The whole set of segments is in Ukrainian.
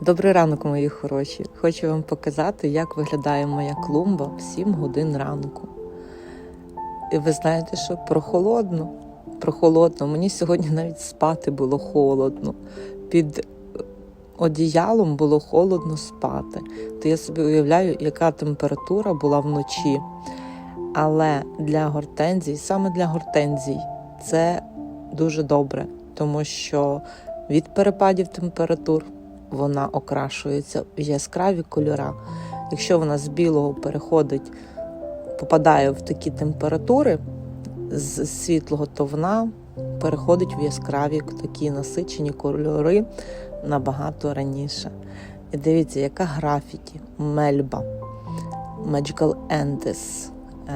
Добрий ранок, мої хороші. Хочу вам показати, як виглядає моя клумба в 7 годин ранку. І ви знаєте, що прохолодно. Прохолодно. Мені сьогодні навіть спати було холодно. Під одіялом було холодно спати. То я собі уявляю, яка температура була вночі. Але для гортензій, саме для гортензій, це дуже добре, тому що від перепадів температур вона окрашується в яскраві кольора. Якщо вона з білого переходить, попадає в такі температури з світлого, то вона переходить в яскраві такі насичені кольори набагато раніше. І дивіться, яка графіті, мельба, Magical Andes,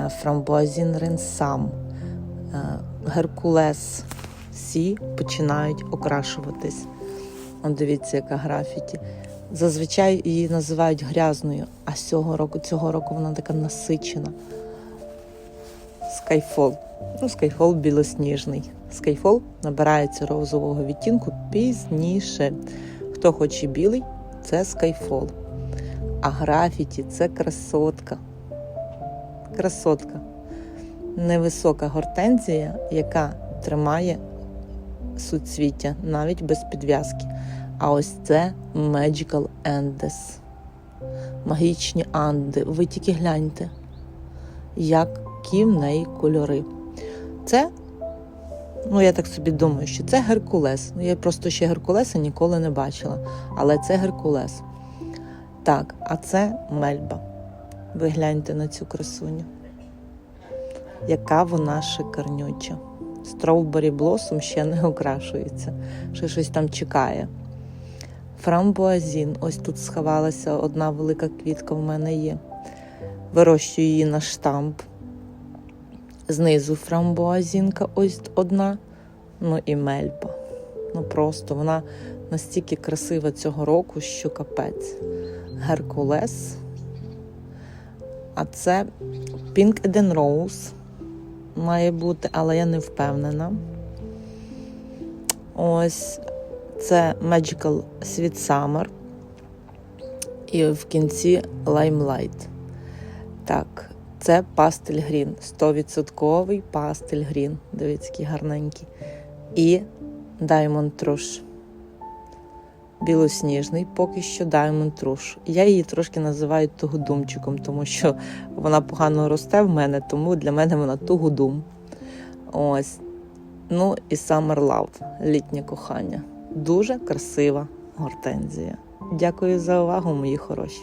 Фрамбуазін Ренсам, Геркулес. Всі починають окрашуватись. От дивіться, яка графіті. Зазвичай її називають грязною, а цього року цього року вона така насичена. Скайфол. Ну, скайфол білосніжний. Скайфол набирається розового відтінку пізніше. Хто хоче білий, це скайфол. А графіті це красотка. Красотка. Невисока гортензія, яка тримає суцвіття навіть без підв'язки. А ось це Magical Andes. Магічні Анди. Ви тільки гляньте, які в неї кольори. Це, ну я так собі думаю, що це Геркулес. Ну, я просто ще Геркулеса ніколи не бачила. Але це Геркулес. Так, а це Мельба. Ви гляньте на цю красуню. Яка вона шикарнюча. Строубері блосом ще не окрашується, ще щось там чекає. Фрамбуазін, ось тут сховалася одна велика квітка в мене є. Вирощую її на штамп. Знизу фрамбуазінка ось одна. Ну і мельба. Ну просто вона настільки красива цього року, що капець. Геркулес. А це Pink Eden Rose має бути, але я не впевнена. Ось це Magical Sweet Summer. І в кінці Limelight. Так, це пастель грін. 100% пастель грін. Дивіться, який гарненький. І Diamond Trush. Білосніжний, поки що Diamond Rush. Я її трошки називаю тугодумчиком, тому що вона погано росте в мене, тому для мене вона тугодум. Ось. Ну і Summer Love, літнє кохання. Дуже красива гортензія. Дякую за увагу, мої хороші.